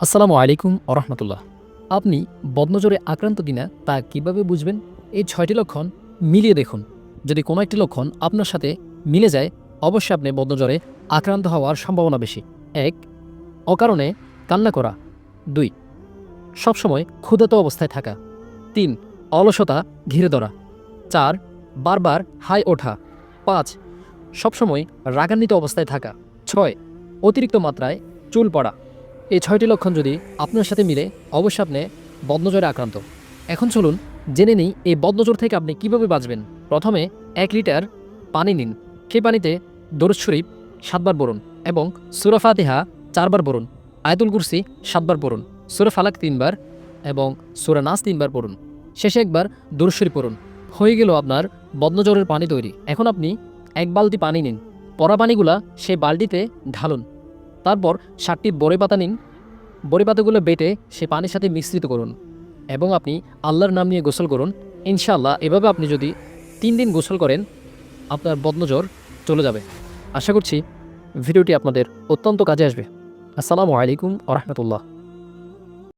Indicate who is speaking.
Speaker 1: আসসালামু আলাইকুম আরহামতুল্লাহ আপনি বদনজরে আক্রান্ত কিনা তা কীভাবে বুঝবেন? এই ছয়টি লক্ষণ মিলিয়ে দেখুন। যদি কোনো একটি লক্ষণ আপনার সাথে মিলে যায়, অবশ্যই আপনি বদনজরে আক্রান্ত হওয়ার সম্ভাবনা বেশি। এক, অকারণে কান্না করা। দুই, সবসময় ক্ষুধাত অবস্থায় থাকা। তিন, অলসতা ঘিরে ধরা। চার, বারবার হাই ওঠা। পাঁচ, সবসময় রাগান্বিত অবস্থায় থাকা। ছয়, অতিরিক্ত মাত্রায় চুল পড়া। এই ছয়টি লক্ষণ যদি আপনার সাথে মিলে, অবশ্যই আপনি বদনজরে আক্রান্ত। এখন চলুন জেনে নিই এই বদনজর থেকে আপনি কীভাবে বাঁচবেন। প্রথমে এক লিটার পানি নিন। সেই পানিতে দরুদ শরীফ সাতবার বরুন এবং সুরা ফাতিহা চারবার বরুন আয়তুল কুরসি সাতবার পড়ুন, সুরা ফালাক তিনবার এবং সুরা নাস তিনবার পড়ুন। শেষে একবার দরুদ শরীফ পড়ুন। হয়ে গেল আপনার বদনজরের পানি তৈরি। এখন আপনি এক বালতি পানি নিন। পরা পানিগুলা সেই বালতিতে ঢালুন। তারপর সাতটি বড়ি পাতা নিন। বড়ি পাতাগুলো বেটে সে পানির সাথে মিশ্রিত করুন এবং আপনি আল্লাহর নাম নিয়ে গোসল করুন। ইনশাআল্লাহ এভাবে আপনি যদি তিন দিন গোসল করেন, আপনার বদনজর চলে যাবে। আশা করছি ভিডিওটি আপনাদের অত্যন্ত কাজে আসবে। আসসালামু আলাইকুম আ রহমতুল্লাহ।